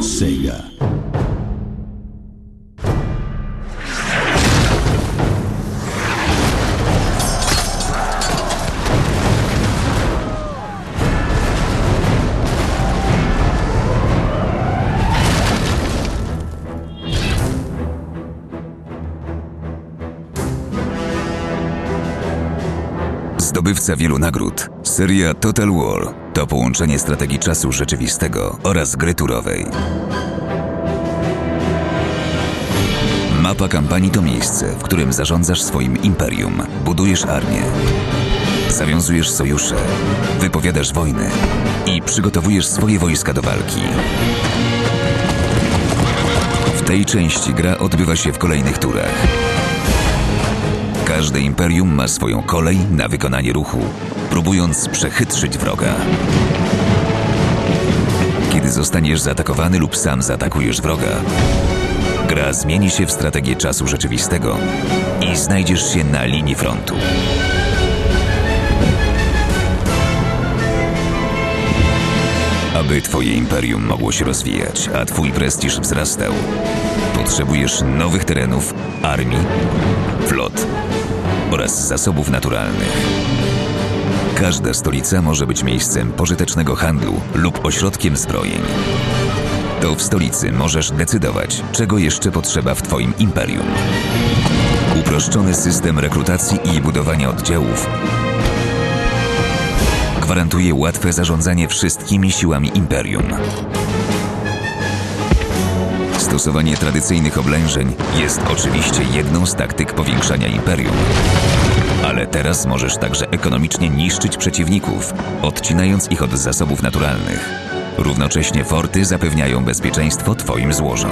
Sega. Zdobywca wielu nagród. Seria Total War to połączenie strategii czasu rzeczywistego oraz gry turowej. Mapa kampanii to miejsce, w którym zarządzasz swoim imperium, budujesz armię, zawiązujesz sojusze, wypowiadasz wojny i przygotowujesz swoje wojska do walki. W tej części gra odbywa się w kolejnych turach. Każde imperium ma swoją kolej na wykonanie ruchu, próbując przechytrzyć wroga. Kiedy zostaniesz zaatakowany lub sam zaatakujesz wroga, gra zmieni się w strategię czasu rzeczywistego i znajdziesz się na linii frontu. Aby twoje imperium mogło się rozwijać, a twój prestiż wzrastał, potrzebujesz nowych terenów, armii, flot oraz zasobów naturalnych. Każda stolica może być miejscem pożytecznego handlu lub ośrodkiem zbrojeń. To w stolicy możesz decydować, czego jeszcze potrzeba w Twoim imperium. Uproszczony system rekrutacji i budowania oddziałów gwarantuje łatwe zarządzanie wszystkimi siłami imperium. Stosowanie tradycyjnych oblężeń jest oczywiście jedną z taktyk powiększania imperium. Ale teraz możesz także ekonomicznie niszczyć przeciwników, odcinając ich od zasobów naturalnych. Równocześnie forty zapewniają bezpieczeństwo Twoim złożom.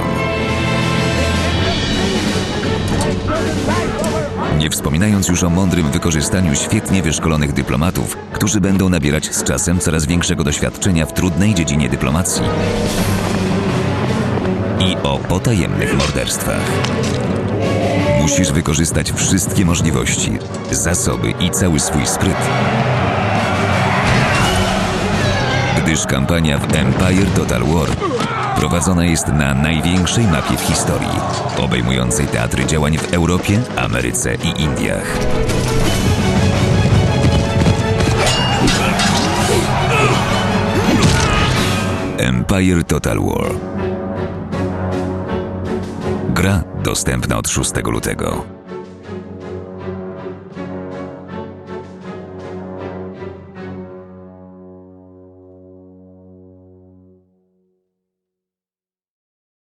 Wspominając już o mądrym wykorzystaniu świetnie wyszkolonych dyplomatów, którzy będą nabierać z czasem coraz większego doświadczenia w trudnej dziedzinie dyplomacji i o potajemnych morderstwach. Musisz wykorzystać wszystkie możliwości, zasoby i cały swój spryt. Gdyż kampania w Empire Total War prowadzona jest na największej mapie w historii, obejmującej teatry działań w Europie, Ameryce i Indiach. Empire Total War Gra dostępna od 6 lutego.